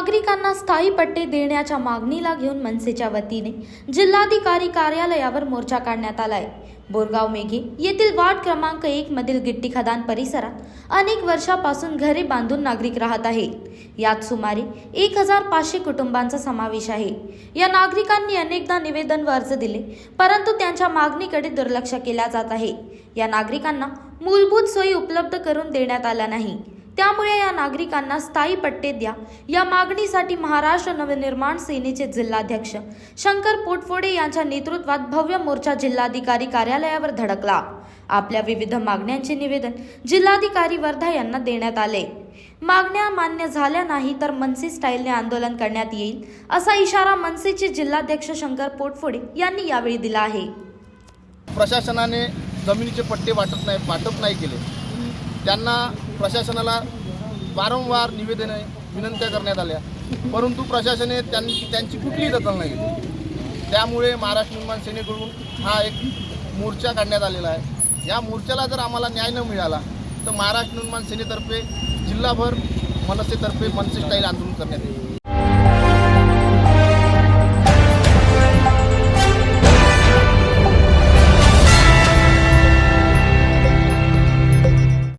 नागरिकांना स्थायी पट्टे देण्याच्या मागणीला घेऊन मनसेच्या वतीने जिल्हाधिकारी कार्यालयावर मोर्चा काढण्यात आलाय. बोरगाव मेघे येथील वार्ड क्रमांक एक मधील गिट्टी खदान परिसरात अनेक वर्षापासून घरे बांधून नागरिक राहत आहेत. यात सुमारे एक हजार पाचशे कुटुंबांचा समावेश आहे. या नागरिकांनी अनेकदा निवेदन व अर्ज दिले परंतु त्यांच्या मागणीकडे दुर्लक्ष केल्या जात आहे. या नागरिकांना मूलभूत सोयी उपलब्ध करून देण्यात आल्या नाही. त्यामुळे या नागरिकांना स्थायी पट्टे द्या. या मागणीसाठी महाराष्ट्र नवनिर्माण सेनेचे जिल्हाध्यक्ष शंकर पोटफोडे यांच्या नेतृत्वात भव्य मोर्चा जिल्हाधिकारी कार्यालयावर धडकला. आपल्या विविध मागण्यांचे निवेदन जिल्हाधिकारी वर्धा यांना देण्यात आले. मागण्या मान्य झाल्या नाही तर मनसे स्टाईलने आंदोलन करण्यात येईल असा इशारा मनसेचे जिल्हाध्यक्ष शंकर पोटफोडे यांनी यावेळी दिला आहे. प्रशासनाने जमिनीचे पट्टे वाटप नाही वाटप नाही केले. त्यांना प्रशासनाला वारंवार निवेदने विनंत्या करण्यात आल्या. परंतु प्रशासने त्यां त्यांची कुठलीही दखल नाही घेतली. त्यामुळे महाराष्ट्र निर्माण सेनेकडून हा एक मोर्चा काढण्यात आलेला आहे. या मोर्चाला जर आम्हाला न्याय न मिळाला तर महाराष्ट्र निर्माण सेनेतर्फे जिल्हाभर मनसेतर्फे मनसे स्टाईल आंदोलन करण्यात येईल.